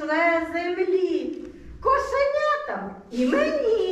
шле землі, кошенятам і мені.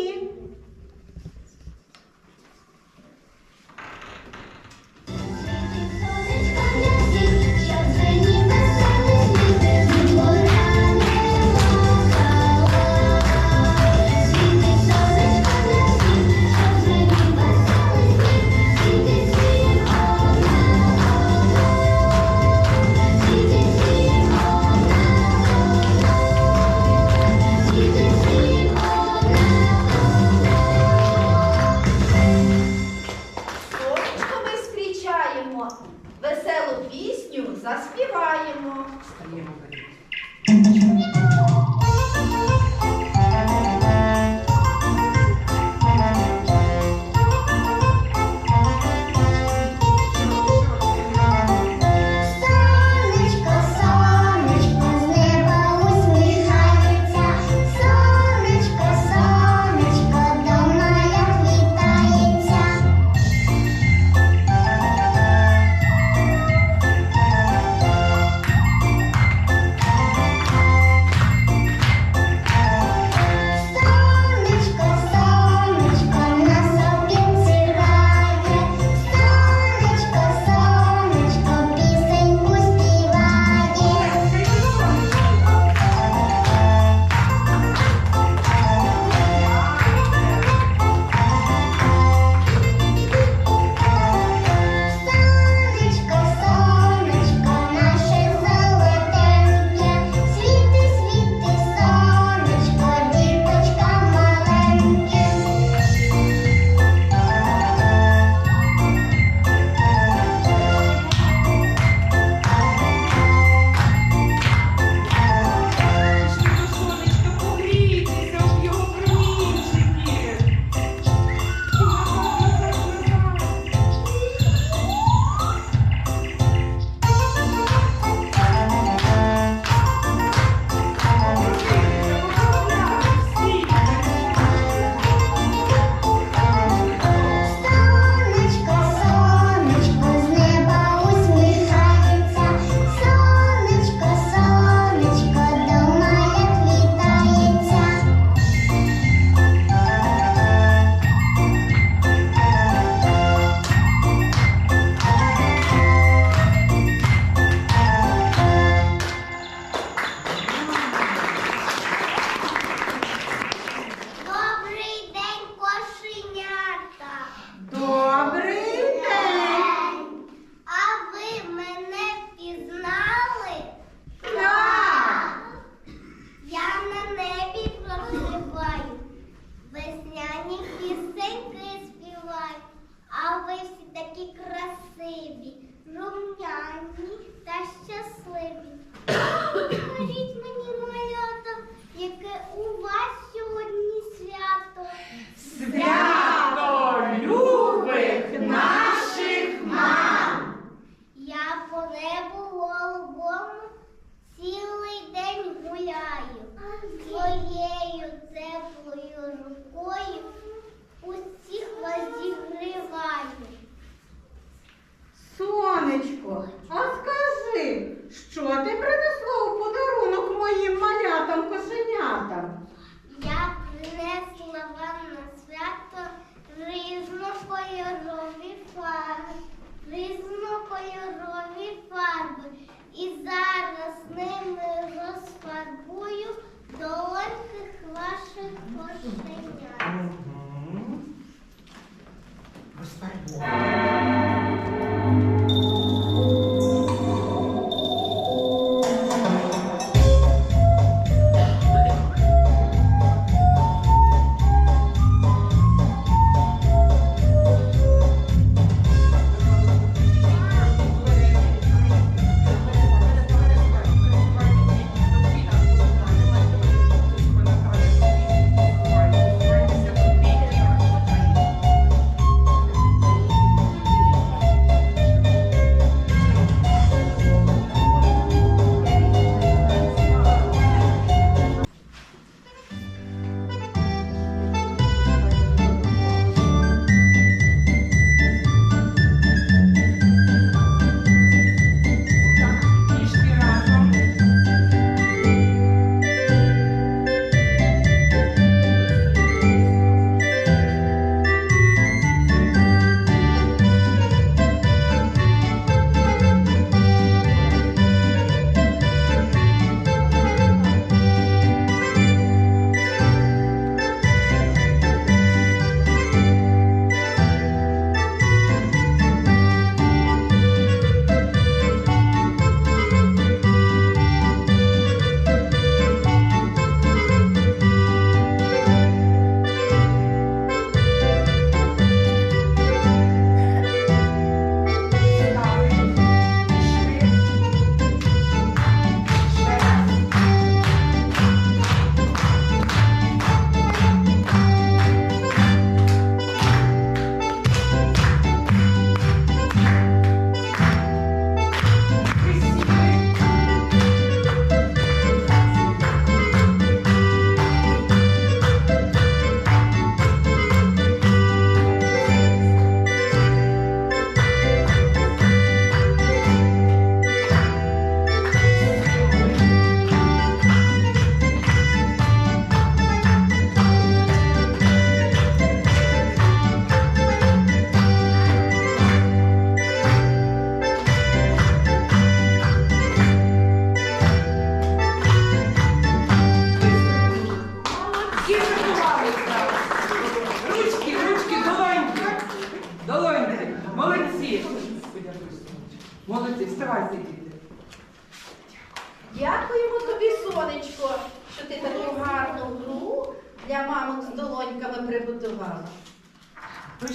Вовко, а скажи, що ти принесла? Дякуємо тобі, сонечко, що ти таку гарну гру для мамок з долоньками приготувала. До